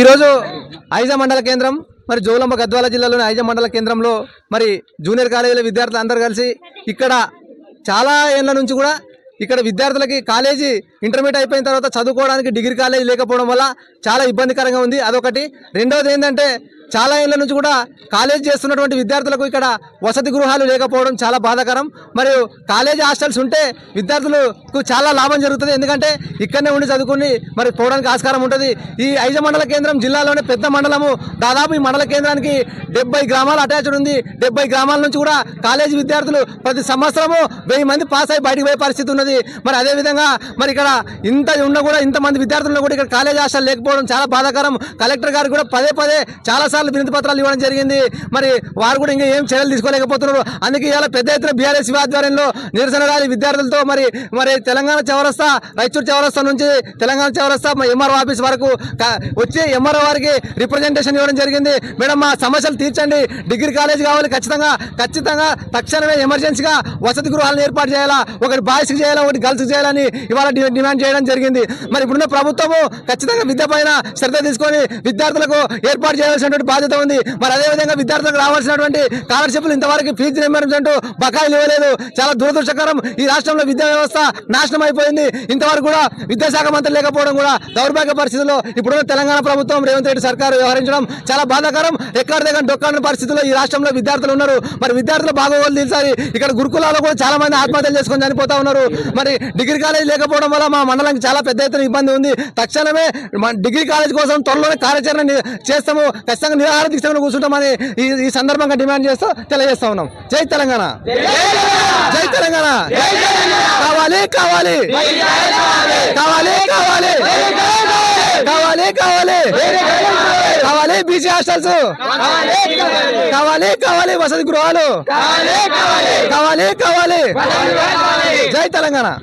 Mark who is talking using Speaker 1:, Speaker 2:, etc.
Speaker 1: ఈరోజు ఐజా మండల కేంద్రం మరి జోలమ్మ గద్వాల జిల్లాలోని ఐజా మండల కేంద్రంలో మరి జూనియర్ కాలేజీల విద్యార్థులు అందరూ కలిసి ఇక్కడ చాలా ఏళ్ళ నుంచి కూడా ఇక్కడ విద్యార్థులకి కాలేజీ ఇంటర్మీడియట్ అయిపోయిన తర్వాత చదువుకోవడానికి డిగ్రీ కాలేజీ లేకపోవడం వల్ల చాలా ఇబ్బందికరంగా ఉంది. అదొకటి. రెండోది ఏంటంటే చాలా ఏళ్ళ నుంచి కూడా కాలేజ్ చేస్తున్నటువంటి విద్యార్థులకు ఇక్కడ వసతి గృహాలు లేకపోవడం చాలా బాధాకరం. మరియు కాలేజీ హాస్టల్స్ ఉంటే విద్యార్థులకు చాలా లాభం జరుగుతుంది. ఎందుకంటే ఇక్కడనే ఉండి చదువుకుని మరి పోవడానికి ఆస్కారం ఉంటుంది. ఈ ఐజ మండల కేంద్రం జిల్లాలోనే పెద్ద మండలము. దాదాపు ఈ మండల కేంద్రానికి డెబ్బై గ్రామాలు అటాచ్డ్ ఉంది. డెబ్బై గ్రామాల నుంచి కూడా కాలేజీ విద్యార్థులు ప్రతి సంవత్సరము వెయ్యి మంది పాస్ అయి బయటికి పోయే పరిస్థితి ఉన్నది. మరి అదేవిధంగా మరి ఇక్కడ ఇంత ఉన్న కూడా ఇంతమంది విద్యార్థులను కూడా ఇక్కడ కాలేజ్ హాస్టల్ లేకపోవడం చాలా బాధాకరం. కలెక్టర్ గారు కూడా పదే పదే చాలా సార్లు వినతి పత్రాలు ఇవ్వడం జరిగింది. మరి వారు కూడా ఇంకా ఏం చర్యలు తీసుకోలేకపోతున్నారు. అందుకే ఇలా పెద్ద ఎత్తున బీఆర్ఎస్ ఆధ్వర్యంలో నిరసన ర్యాలీ విద్యార్థులతో మరి మరి తెలంగాణ చౌరస్తా రైచూర్ చౌరస్తా నుంచి తెలంగాణ చౌరస్తా ఎంఆర్ఓ ఆఫీస్ వరకు వచ్చే వచ్చి ఎంఆర్ఓ వారికి రిప్రజెంటేషన్ ఇవ్వడం జరిగింది. మేడం మా సమస్యలు తీర్చండి. డిగ్రీ కాలేజ్ కావాలి ఖచ్చితంగా ఖచ్చితంగా తక్షణమే ఎమర్జెన్సీగా వసతి గృహాలను ఏర్పాటు చేయాలా? ఒకటి బాయ్స్కి చేయాలా? ఒకటి గర్ల్స్కి చేయాలని ఇవాళ డిమాండ్ చేయడం జరిగింది. మరి ఇప్పుడున్న ప్రభుత్వము ఖచ్చితంగా విద్య పైన శ్రద్ధ తీసుకొని విద్యార్థులకు ఏర్పాటు చేయాల్సినటువంటి బాధ్యత ఉంది. మరి అదేవిధంగా విద్యార్థులకు రావాల్సినటువంటి స్కాలర్షిప్లు ఇంతవరకు ఫీజు రియంబర్స్మెంట్ బకాయిలు ఇవ్వలేదు. చాలా దురదృష్టకరం. ఈ రాష్ట్రంలో విద్యా వ్యవస్థ నాశనం అయిపోయింది. ఇంతవరకు కూడా విద్యాశాఖ మంత్రి లేకపోవడం కూడా దౌర్భాగ్య పరిస్థితుల్లో ఇప్పుడున్న తెలంగాణ ప్రభుత్వం రేవంత్ రెడ్డి సర్కారు వ్యవహరించడం చాలా బాధాకరం. ఎక్కడ దగ్గర డొక్కాని పరిస్థితుల్లో ఈ రాష్ట్రంలో విద్యార్థులు ఉన్నారు. మరి విద్యార్థులు బాగోగులు తీసారి ఇక్కడ గురుకులాల్లో కూడా చాలా మంది ఆత్మహత్యలు చేసుకొని చనిపోతా ఉన్నారు. మరి డిగ్రీ కాలేజ్ లేకపోవడం వల్ల మా మండలానికి చాలా పెద్ద ఎత్తున ఇబ్బంది ఉంది. తక్షణమే మన డిగ్రీ కాలేజ్ కోసం త్వరలోనే కార్యాచరణ చేస్తాము. ఖచ్చితంగా నిరాహార దీక్షలో కూర్చుంటామని ఈ ఈ సందర్భంగా డిమాండ్ చేస్తూ తెలియజేస్తా ఉన్నాం. జై తెలంగాణ. జై తెలంగాణ. కావాలి కావాలి. కావాలి. కావాలి కావాలి. కావాలి. కావాలి బీసీ హాస్టల్స్. కావాలి కావాలి. వసతి గృహాలు. కావాలి కావాలి. జై తెలంగాణ.